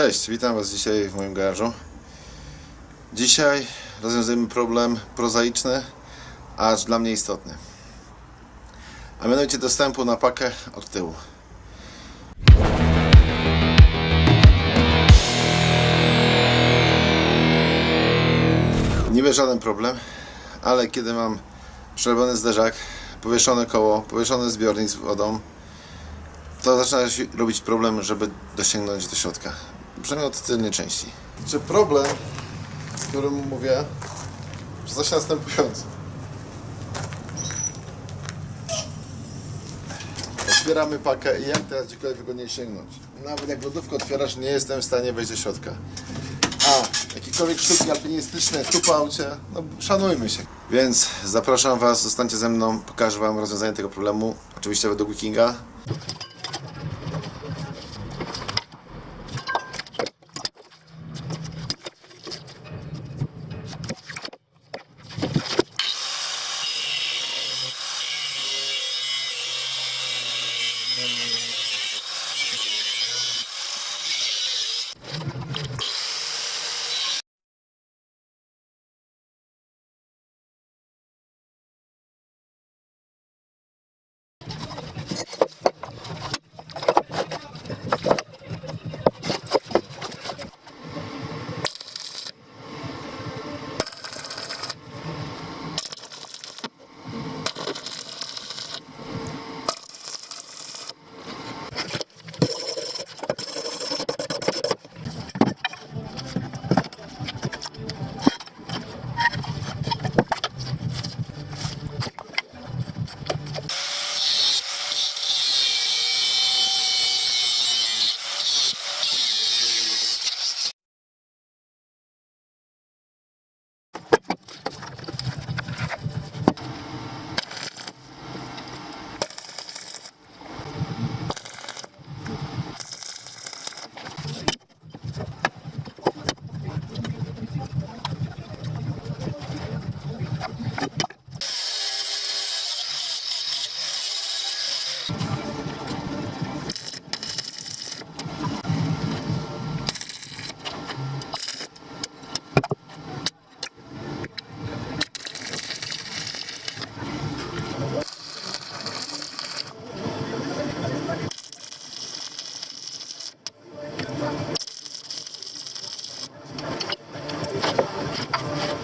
Cześć, witam Was dzisiaj w moim garażu. Dzisiaj rozwiązujemy problem prozaiczny, acz dla mnie istotny. A mianowicie dostępu na pakę od tyłu. Niby żaden problem, ale kiedy mam przerobiony zderzak, powieszone koło, powieszony zbiornik z wodą, to zaczyna się robić problem, żeby dosięgnąć do środka. Przynajmniej od tylnej części. Czy problem, z którym mówię, jest następujący. Otwieramy pakę i jak teraz gdziekolwiek go nie sięgnąć? Nawet jak lodówkę otwierasz, nie jestem w stanie wejść do środka. A, jakiekolwiek sztuki alpinistyczne tu po aucie, no szanujmy się. Więc zapraszam Was, zostańcie ze mną, pokażę Wam rozwiązanie tego problemu. Oczywiście według Wikinga.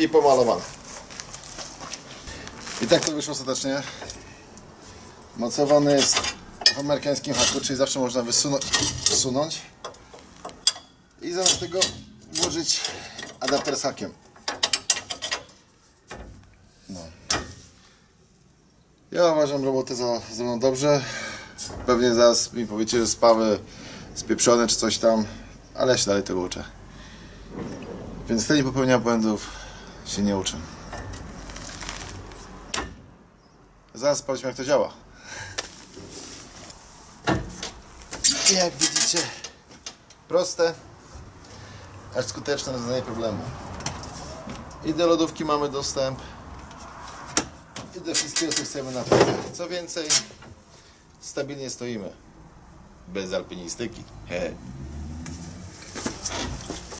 i pomalowane. I tak to wyszło ostatecznie. Mocowany jest w amerykańskim haku, czyli zawsze można wysunąć, wsunąć i zamiast tego włożyć adapter z hakiem. No. Ja uważam robotę za zrobioną dobrze. Pewnie zaraz mi powiecie, że spały spieprzone czy coś tam, ale ja się dalej tego uczę. Więc kto nie popełnia błędów, się nie uczy. Zaraz sprawdźmy jak to działa. I jak widzicie, proste, aż skuteczne rozwiązanie problemu. I do lodówki mamy dostęp. I do wszystkiego, co chcemy na pewno. Co więcej, stabilnie stoimy. Bez alpinistyki. He.